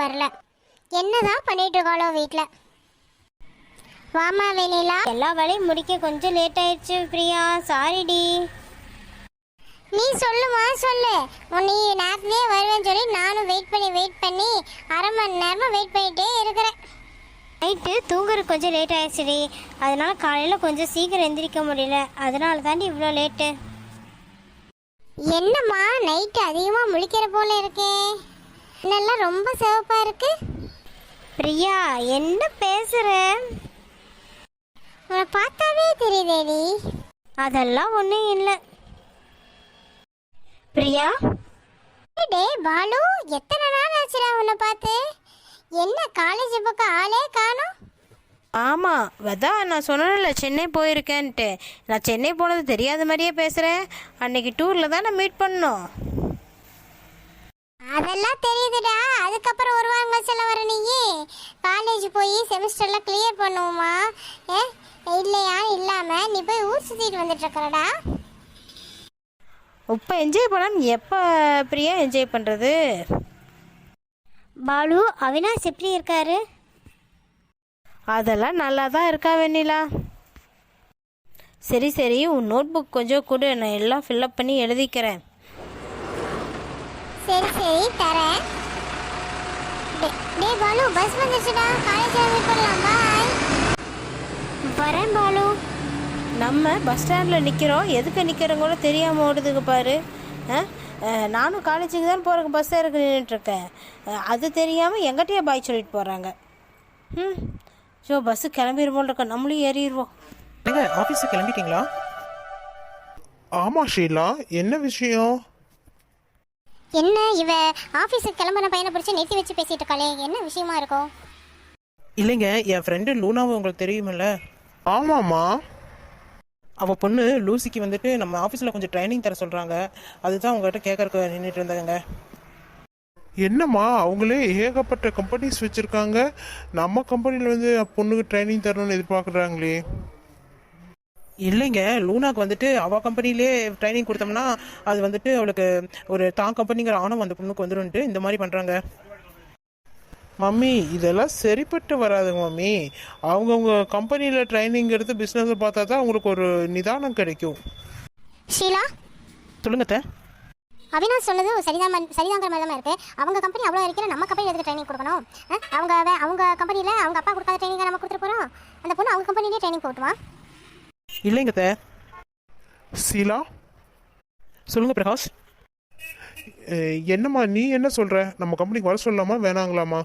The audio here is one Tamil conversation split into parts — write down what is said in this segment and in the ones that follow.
வரல. என்னதான் பண்ணிட்டு இருக்காளோ வீட்டில் வாமா வெண்ணிலா. எல்லா வேலையும் முடிக்க கொஞ்சம் லேட் ஆயிடுச்சு பிரியா. சாரிடி நீ சொல்லுமா சொல்லு. உன் நீ நேரத்துலேயே வருவேன்னு சொல்லி நானும் வெயிட் பண்ணி வெயிட் பண்ணி அரை மணி நேரமா வெயிட் பண்ணிட்டே இருக்கிறேன். நைட்டு தூங்குறது கொஞ்சம் லேட் ஆயிடுச்சுடி. அதனால காலையில் கொஞ்சம் சீக்கிரம் எந்திரிக்க முடியல. அதனால தாண்டி இவ்வளோ லேட்டு என்னம்மா நைட்டு அதிகமாக முழிக்கிற போல இருக்கே. என்னெல்லாம் ரொம்ப சிவப்பா இருக்கு. பிரியா என்ன பேசுற? உன்னை பார்த்தாவே தெரியுதேடி. அதெல்லாம் ஒன்றும் இல்லை. பிரியா? டே பாலு எத்தனை நாள் ஆச்சுடா உன்னை பார்த்து? என்ன காலேஜ் பக்கம் ஆளே காணோம்? ஆமாம் அதான் நான் சொன்னேன்ல சென்னை போயிருக்கேன்ட்டு. நான் சென்னை போனது தெரியாத மாதிரியே பேசுகிறேன் அன்னைக்கு டூரில் தான் நான் மீட் பண்ணோம். அதெல்லாம் தெரியுதுடா. அதுக்கப்புறம் வருவாங்க சொல்ல வர நீயே. காலேஜ் போய் செமஸ்டர்லாம் கிளியர் பண்ணுவோமா? ஏ இல்லையா? இல்லாம நீ போய் ஊர் சுத்திட்டு வந்துட்டு இருக்கறடா இப்போ என்ஜாய் பண்ணான்னு எப்போ பிரியா என்ஜாய் பண்ணுறது பாலு அவினாஷ் எப்படி இருக்காரு? அதெல்லாம் நல்லா தான் இருக்கா வெண்ணிலா. சரி சரி உன் நோட் புக் கொஞ்சம் கொடு நான் எல்லாம் ஃபில்லப் பண்ணி எழுதிக்கிறேன். சரி சரி தரேன். டே- பாலு பஸ் வந்துச்சுடா காலேஜ் மீட் பண்ணலாம் பாய் வரேன் பாலு. நம்ம பஸ் ஸ்டாண்டில் நிற்கிறோம் எதுக்கு நிற்கிறோம் கூட தெரியாமல் ஓடுதுங்க பாரு. ஆ? நானும் காலேஜுக்கு தான் போகிறக்கு பஸ் இருக்கு நின்றுட்டுருக்கேன் அது தெரியாமல் எங்கிட்டயே பாய் சொல்லிட்டு போகிறாங்க ம் ஸோ பஸ்ஸு கிளம்பிடுவோம் இருக்கோம் நம்மளும் ஏறிடுவோம் ஏங்க ஆஃபீஸுக்கு கிளம்பிட்டீங்களா? ஆமா ஷீலா. என்ன விஷயம்? என்ன இவ ஆபீஸுக்கு கிளம்புன பையனை பிடிச்சி நிறுத்தி வச்சு பேசிட்டு இருக்காளே. என்ன விஷயமா இருக்கும்? இல்லைங்க என் ஃப்ரெண்டு லூனாவை உங்களுக்கு தெரியுமில்ல? ஆமாம்மா. அவள் பொண்ணு லூசிக்கு வந்துட்டு நம்ம ஆஃபீஸில் கொஞ்சம் ட்ரைனிங் தர சொல்கிறாங்க அதுதான் உங்ககிட்ட கேட்கறக்கு நின்றுட்டு இருந்தாங்க. என்னம்மா அவங்களே ஏகப்பட்ட கம்பெனிஸ் வச்சிருக்காங்க. நம்ம கம்பெனியில் வந்து பொண்ணுக்கு ட்ரைனிங் தரணும்னு எதிர்பார்க்குறாங்களே. இல்லைங்க லூனாக்கு வந்துட்டு அவள் கம்பெனிலே ட்ரைனிங் கொடுத்தோம்னா அது வந்துட்டு அவளுக்கு ஒரு தான் கம்பெனிங்கிற ஆணவம் அந்த பொண்ணுக்கு வந்துருன்ட்டு இந்த மாதிரி பண்ணுறாங்க மம்மி இதெல்லாம் சரிப்பட்டு வராதுங்க மம்மி. அவங்கவுங்க கம்பெனியில் ட்ரைனிங் எடுத்து பிஸ்னஸை பார்த்தா தான் அவங்களுக்கு ஒரு நிதானம் கிடைக்கும். ஷீலா? சொல்லுங்க அத்தை. அவினாஷ் சொன்னது சரிதான் சரிதாங்கிற மாதிரி தான் இருக்கு. அவங்க கம்பெனி அவ்வளோ இருக்கிற நம்ம கம்பெனி எதுக்கு ட்ரைனிங் கொடுக்கணும். அவங்க அவங்க கம்பெனியில் அவங்க அப்பா கொடுக்காத ட்ரைனிங் நம்ம கொடுத்துட்டு போகிறோம் அந்த பொண்ணு அவங்க கம்பெனிலே ட்ரைனிங் போட்டுமா இல்லைங்க அத்தை. ஷீலா? சொல்லுங்க பிரகாஷ். என்னம்மா நீ என்ன சொல்கிற நம்ம கம்பெனிக்கு வர சொல்லலாமா வேணாங்களாமா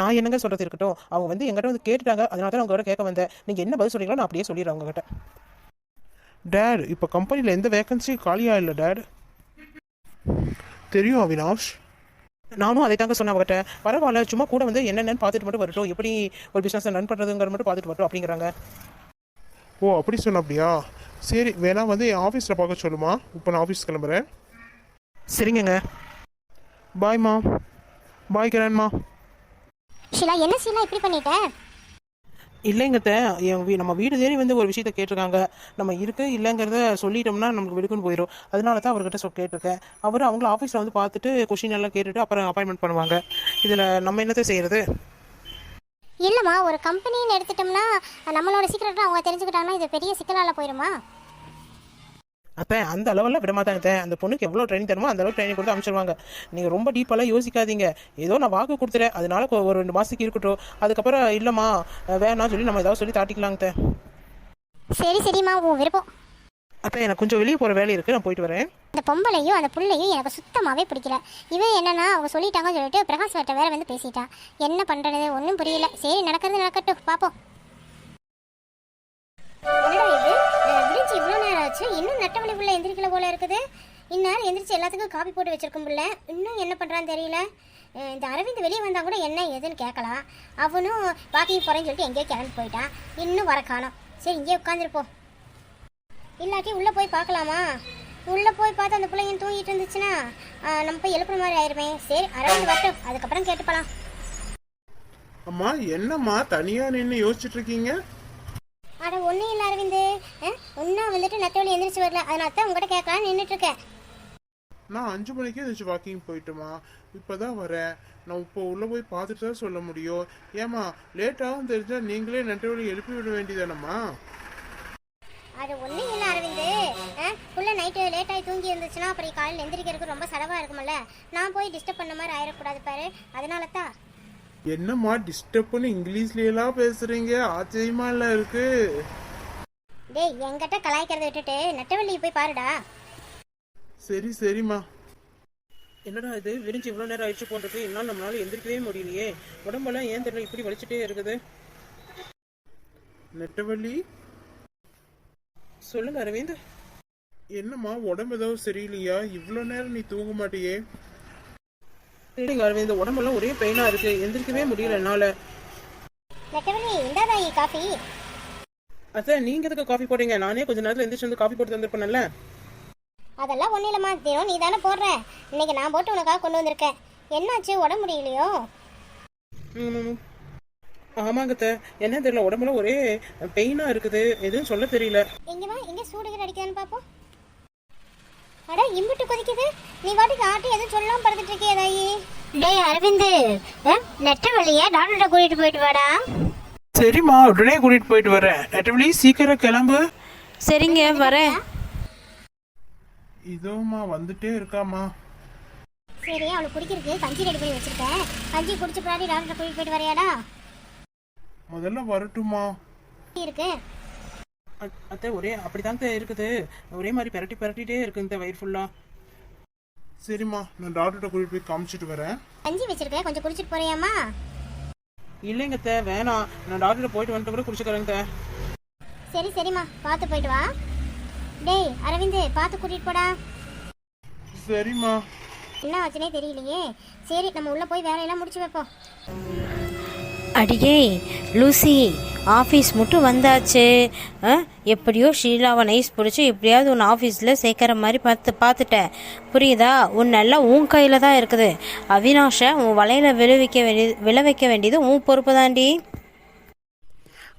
நான் என்னங்க சொல்றது இருக்கட்டும். அவங்க வந்து எங்கிட்ட வந்து கேட்டுட்டாங்க. அதனால தான் உங்ககிட்ட கேட்க வந்தேன். நீங்கள் என்ன பதில் சொல்றீங்களோ நான் அப்படியே சொல்லிடுறேன் உங்ககிட்ட. டேட் இப்போ கம்பெனியில் எந்த வேகன்சியும் காலியாக இல்லை டேட் தெரியும் அவினாஷ். நானும் அதை தாங்க சொன்னேன் அவகிட்ட. பரவாயில்ல சும்மா கூட வந்து என்னென்னு பார்த்துட்டு மட்டும் வரட்டும். எப்படி ஒரு பிஸ்னஸ் ரன் பண்ணுறதுங்கிற மட்டும் பார்த்துட்டு வரட்டும் அப்படிங்கிறாங்க. ஓ அப்படி சொன்ன அப்படியா? சரி வேணா வந்து என் ஆஃபீஸில் பார்க்க சொல்லுமா? இப்போ நான் ஆஃபீஸ் கிளம்புறேன். சரிங்கங்க. பாய்மா பாய் கிரண்மா ஷீலா என்ன ஷீலா இப்படி பண்ணிட்ட? இல்லைங்கத்த என் வீ நம்ம வீடு தேடி வந்து ஒரு விஷயத்த கேட்டிருக்காங்க. நம்ம இருக்கு இல்லைங்கிறத சொல்லிட்டோம்னா நமக்கு விடுக்குன்னு போயிடும் அதனால தான் அவர்கிட்ட சொல் கேட்டிருக்கேன். அவர் அவங்கள ஆஃபீஸில் வந்து பார்த்துட்டு கொஷின் எல்லாம் கேட்டுட்டு அப்புறம் அப்பாயின்மெண்ட் பண்ணுவாங்க. இதில் நம்ம என்னத்தை செய்யறது? இல்லைம்மா ஒரு கம்பெனின்னு எடுத்துட்டோம்னா நம்மளோட சீக்கிரட்லாம் அவங்க தெரிஞ்சுக்கிட்டாங்கன்னா இது பெரிய சிக்கலால் போயிடுமா அப்போ அந்த அளவெல்லாம் விட மாட்டாங்க. அந்த பொண்ணுக்கு எவ்வளோ ட்ரைனிங் தருமோ அந்த அளவுக்கு ட்ரைனிங் கொடுத்து அனுப்பிச்சிருவாங்க. நீங்கள் ரொம்ப டீப்பாலாம் யோசிக்காதீங்க. ஏதோ நான் வாக்கு கொடுத்துறேன் அதனால ஒரு ரெண்டு மாதத்துக்கு இருக்கட்டும். அதுக்கப்புறம் இல்லைம்மா வேணாம் சொல்லி நம்ம ஏதாவது சொல்லி தாட்டிக்கலாங்க சரி சரிம்மா உன் விருப்பம். அப்போ எனக்கு கொஞ்சம் வெளியே போகிற வேலை இருக்குது நான் போயிட்டு வரேன். இந்த பொம்பளையும் அந்த புள்ளையும் எனக்கு சுத்தமாகவே பிடிக்கல. இவன் என்னன்னா அவங்க சொல்லிட்டாங்கன்னு சொல்லிட்டு பிரகாஷ் வேட்ட வேற வந்து பேசிட்டான் என்ன பண்ணுறது ஒன்றும் புரியல. சரி நடக்கிறது நடக்கட்டும். பார்ப்போம் இவ்வளோ இன்னும் நட்டவழி புள்ள எந்திரிக்கல போல இருக்குது. இந்நேரம் எந்திரிச்சு எல்லாத்துக்கும் காப்பி போட்டு வச்சிருக்கும் பிள்ளை. இன்னும் என்ன பண்ணுறான்னு தெரியல. இந்த அரவிந்த் வெளியே வந்தால் கூட என்ன ஏதுன்னு கேட்கலாம் அவனும் வாக்கிங் போகிறேன்னு சொல்லிட்டு எங்கேயோ கிளம்பி போயிட்டான். இன்னும் வர காணும். சரி இங்கேயே உட்காந்துருப்போம் இல்லாட்டி உள்ளே போய் பார்க்கலாமா உள்ளே போய் பார்த்து அந்த பிள்ளைங்க தூங்கிட்டு இருந்துச்சுன்னா நம்ம போய் எழுப்புற மாதிரி ஆயிருமே. சரி அரவிந்த் வரட்டும். அதுக்கப்புறம் கேட்டுப்பலாம். அம்மா என்னம்மா தனியாக நின்று யோசிச்சுட்டு இருக்கீங்க? அட ஒன்றும் இல்லை அரவிந்து. ஒன்றும் வந்துட்டு நெட்டவழி எந்திரிச்சு வரல. அதனால தான் உங்கள்கிட்ட கேட்கலான்னு நின்றுட்டு இருக்கேன். நான் அஞ்சு மணிக்கே எந்திரிச்சு வாக்கிங் போயிட்டுமா? இப்பதான் வரேன். நான் இப்போ உள்ள போய் பார்த்துட்டு தான் சொல்ல முடியும். ஏமா லேட்டாகவும் தெரிஞ்சா நீங்களே நெட்ட வழி எழுப்பி விட வேண்டியதானம்மா? அது ஒன்றும் இல்லை அரவிந்து. ஃபுல்லாக நைட்டு லேட்டாகி தூங்கி இருந்துச்சுன்னா அப்புறம் காலையில் எந்திரிக்கிறதுக்கு ரொம்ப செலவாக இருக்கும்ல. நான் போய் டிஸ்டர்ப் பண்ண மாதிரி ஆயிடக்கூடாது பாரு. அதனால தான். என்னம்மா டிஸ்டர்ப்னு இங்கிலீஷ்ல எல்லாம் பேசுறீங்க? ஆச்சரியமா இல்ல இருக்கு. டேய் என்கிட்ட கலாய்க்கிறத விட்டுட்டு நெட்டவள்ளி போய் பாருடா. சரி சரிம்மா. என்னடா இது? விரிஞ்சு இவ்வளோ நேரம் ஆயிடுச்சு போன்றது என்னால் நம்மளால எந்திரிக்கவே முடியலையே. உடம்பெல்லாம் ஏன் தெரியல? இப்படி வலிச்சுட்டே இருக்குது. நெட்டவள்ளி சொல்லுங்க அரவிந்த். என்னம்மா உடம்பு ஏதாவது சரியில்லையா? இவ்வளோ நேரம் நீ தூங்க மாட்டியே. சரிங்க அரவிந்த் உடம்பெல்லாம் ஒரே பெயினாக இருக்கு. எந்திரிக்கவே முடியல என்னால். நெட்டவள்ளி இந்தாதாயி காஃபி. அத்தை நீங்கள் எதுக்கு காஃபி போடுறீங்க? நானே கொஞ்ச நேரத்தில் எந்திரிச்சு வந்து காஃபி போட்டு தந்துருப்பேன்ல அதெல்லாம் ஒன்றும் இல்லைம்மா. தினம் நீ தானே போடுற. இன்னைக்கு நான் போட்டு உனக்காக கொண்டு வந்திருக்கேன். என்னாச்சு? உடம்பு முடியலையோ? ம். ஆமாங்க அத்தை. என்ன தெரியல. உடம்புல ஒரே பெயினாக இருக்குது. எதுவும் சொல்ல தெரியல. எங்க வா எங்க சூடுகிற அடிக்குதான்னு பாப்போம். அட இம்பிட்டு கொதிக்குது. நீ வாட்டுக்கு ஆட்டி எதுவும் சொல்லாம பறந்துட்டு இருக்கியே தாயி. டேய் அரவிந்து. நெட்ட வழியை டாக்டர்கிட்ட கூட்டிட்டு போயிட்டு வாடா. சரிம்மா உடனே கூட்டிட்டு போயிட்டு வரேன். நெட்டவழி சீக்கிரம் கிளம்பு. சரிங்க வரேன். இதோம்மா வந்துட்டே இருக்காம்மா. சரி அவளுக்கு குடிக்கிறதுக்கு கஞ்சி ரெடி பண்ணி வச்சிருக்கேன். கஞ்சி குடிச்சு பின்னாடி டாக்டர் கூட்டிட்டு போயிட்டு வரையாடா. முதல்ல வரட்டுமா இருக்கு. அத்தை ஒரே அப்படிதாங்க இருக்குது. ஒரே மாதிரி பிரட்டி பிரட்டிட்டே இருக்கு இந்த வயிறு ஃபுல்லாக சரிம்மா நான் டாக்டர்கிட்ட கூட்டிட்டு போய் காமிச்சிட்டு வரேன். கஞ்சி வச்சிருக்கேன் கொஞ்சம் குடிச்சிட்டு போறியாமா இல்லைங்க அத்தை வேணாம். நான் டாக்டர் போயிட்டு வந்துட்டு கூட குடிச்சுக்கிறேங்க அத்தை. சரி சரிம்மா. பார்த்து போயிட்டு வா. டேய் அரவிந்த் பார்த்து கூட்டிட்டு போடா. சரிம்மா. என்ன ஆச்சுனே தெரியலையே. சரி நம்ம உள்ள போய் வேலையெல்லாம் முடிச்சு வைப்போம். அடியே லூசி. ஆஃபீஸ் மட்டும் வந்தாச்சு. ஆ, எப்படியோ ஷீலாவை நைஸ் பிடிச்சி எப்படியாவது உன் ஆஃபீஸில் சேர்க்குற மாதிரி பார்த்து பார்த்துட்டேன். புரியுதா? உன் நல்லா உன் கையில் தான் இருக்குது. அவினாஷை உன் வலையில் விளைவிக்க வேண்டியது விளைவிக்க வேண்டியது உன் பொறுப்பு தாண்டி.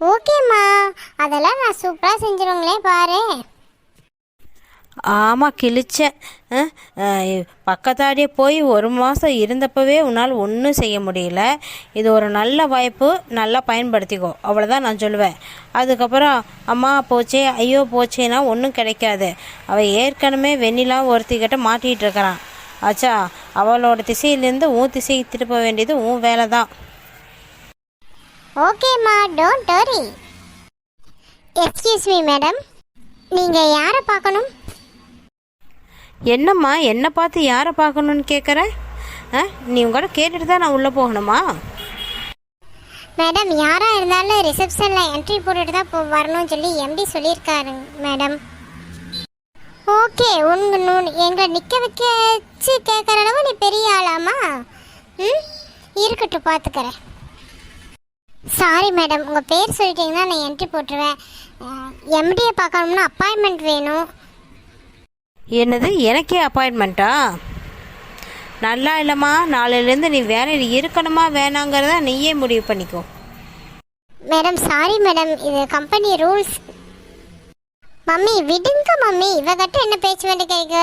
ஓகேம்மா. அதெல்லாம் நான் சூப்பராக செஞ்சிருங்களே பாரு. ஆமாம் கிழிச்சேன். பக்கத்தாடியே போய் ஒரு மாதம் இருந்தப்பவே உன்னால் ஒன்றும் செய்ய முடியல. இது ஒரு நல்ல வாய்ப்பு நல்லா பயன்படுத்திக்கோ. அவ்வளோதான் நான் சொல்லுவேன். அதுக்கப்புறம் அம்மா போச்சே ஐயோ போச்சேன்னா ஒன்றும் கிடைக்காது. அவள் ஏற்கனவே வெண்ணிலா ஒருத்திக்கிட்ட மாட்டிகிட்டு இருக்கிறான். ஆச்சா அவளோட திசையிலேருந்து உன் திசையை திருப்ப வேண்டியது உன் வேலை தான் ஓகேம்மா don't worry excuse me madam நீங்கள் யாரை பார்க்கணும்? என்னம்மா என்னை பார்த்து யாரை பார்க்கணுன்னு கேட்குற? ஆ நீ உங்கள்கிட்ட கேட்டுட்டு தான் நான் உள்ளே போகணுமா? மேடம் யாராக இருந்தாலும் ரிசப்ஷனில் என்ட்ரி போட்டுட்டு தான் போ வரணும்னு சொல்லி எம்டி சொல்லியிருக்காரு மேடம். ஓகே உங்க எங்களை நிற்க வச்சு கேட்குற அளவு நீ பெரிய ஆளாமா ம்? இருக்கட்டும் பார்த்துக்கிறேன். Sorry madam. உங்கள் பேர் சொல்லிட்டீங்கன்னா நான் என்ட்ரி போட்டுருவேன். எம்டியை பார்க்கணும்னா அப்பாயின்மெண்ட் வேணும். என்னது எனக்கே அப்பாயின்மெண்ட்டா நல்லா இல்லைம்மா நாளையிலேருந்து நீ வேலையில் இருக்கணுமா வேணாங்கிறத நீயே முடிவு பண்ணிக்கோ. மேடம் சாரி மேடம் இது கம்பெனி ரூல்ஸ் மம்மி விடுங்க மம்மி இவகிட்ட என்ன பேச்சு வேண்டிய கேட்க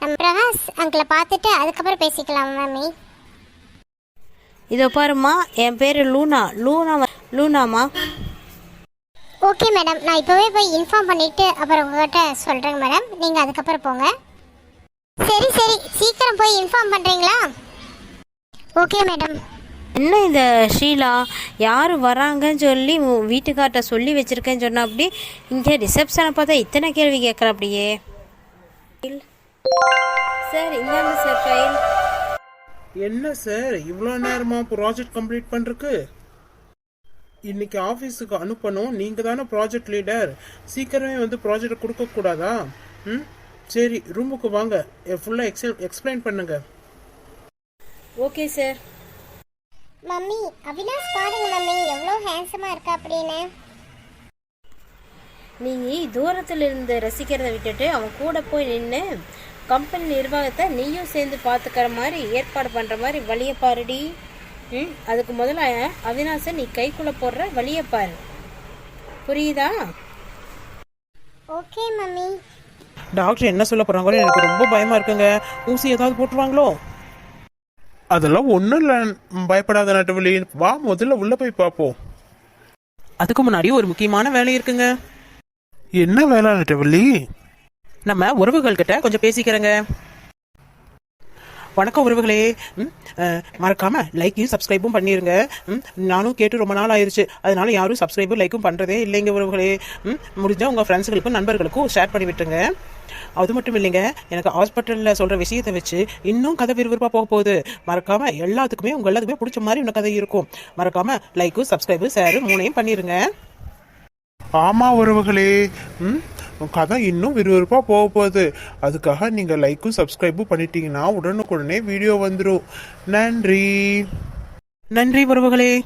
நம்ம பிரகாஷ் அங்கிளை பார்த்துட்டு அதுக்கப்புறம் பேசிக்கலாம் மம்மி. இதோ பாரும்மா என் பேர் லூனா. லூனா லூனாம்மா. ஓகே மேடம் நான் இப்போவே போய் இன்ஃபார்ம் பண்ணிட்டு அப்புறம் உங்ககிட்ட சொல்கிறேங்க மேடம் நீங்கள் அதுக்கப்புறம் போங்க. சரி சரி. சீக்கிரம் போய் இன்ஃபார்ம் பண்ணுறீங்களா ஓகே மேடம் என்ன இந்த ஷீலா? யார் வராங்கன்னு சொல்லி வீட்டுக்கார்ட்ட சொல்லி வச்சிருக்கேன்னு சொன்னா அப்படி இங்கே ரிசப்ஷனை பார்த்தா இத்தனை கேள்வி கேட்குற அப்படியே. சார் இந்தாங்க சார் ஃபைல் என்ன சார் இவ்வளோ நேரமா ப்ராஜெக்ட் கம்ப்ளீட் பண்றதுக்கு? இன்னைக்கு ஆஃபீஸுக்கு அனுப்பணும். நீங்க தானே ப்ராஜெக்ட் லீடர் சீக்கிரமே வந்து ப்ராஜெக்ட் கொடுக்க கூடாதா? ம்? சரி ரூமுக்கு வாங்க. ஃபுல்லாக எக்ஸல் எக்ஸ்பிளைன் பண்ணுங்க. ஓகே சார் மம்மி அவினாஷ் பாருங்க மம்மி. எவ்வளோ ஹேண்ட்ஸமாக இருக்கா அப்படின்னு. நீ தூரத்தில் இருந்து ரசிக்கிறதை விட்டுட்டு அவன் கூட போய் நின்று கம்பெனி நிர்வாகத்தை நீயும் சேர்ந்து பார்த்துக்கிற மாதிரி ஏற்பாடு பண்ணுற மாதிரி வழியை பாருடி. ம் அதுக்கு முதல்ல அவினாசை நீ கைக்குள்ளே போடுற வழியை பாரு. புரியுதா? Okay mummy. டாக்டர் என்ன சொல்ல போறாங்களோ எனக்கு ரொம்ப பயமா இருக்குங்க. ஊசி ஏதாவது போட்டுருவாங்களோ? அதெல்லாம் ஒன்றும் இல்லை. பயப்படாத நட்டவழி வா முதல்ல உள்ள போய் பார்ப்போம். அதுக்கு முன்னாடி ஒரு முக்கியமான வேலை இருக்குங்க. என்ன வேலை நட்டவள்ளி நம்ம உறவுகள் கிட்ட கொஞ்சம் பேசிக்கிறேங்க. வணக்கம் உறவுகளே. மறக்காம லைக்கையும் சப்ஸ்கிரைபும் பண்ணிருங்க. நானும் கேட்டு ரொம்ப நாள் ஆயிருச்சு. அதனால யாரும் சப்ஸ்கிரைபும் லைக்கும் பண்றதே இல்லைங்க உறவுகளே. ம், முடிஞ்சா உங்க ஃப்ரெண்ட்ஸுகளுக்கும் நண்பர்களுக்கும் ஷேர் பண்ணி விட்டுருங்க. அது மட்டும் இல்லைங்க எனக்கு ஹாஸ்பிட்டலில் சொல்ற விஷயத்தை வச்சு இன்னும் கதை விறுவிறுப்பாக போக போகுது. மறக்காம எல்லாத்துக்குமே உங்க எல்லாத்துக்குமே பிடிச்ச மாதிரி இன்னும் கதை இருக்கும். மறக்காம லைக்கும் சப்ஸ்கிரைபு ஷேரு மூணையும் பண்ணிருங்க. ஆமா உறவுகளே. ம் கதை இன்னும் விறுவிறுப்பாக போக போகுது. அதுக்காக நீங்கள் லைக்கும் சப்ஸ்கிரைபும் பண்ணிட்டீங்கன்னா உடனுக்குடனே வீடியோ வந்துடும் நன்றி. நன்றி உறவுகளே.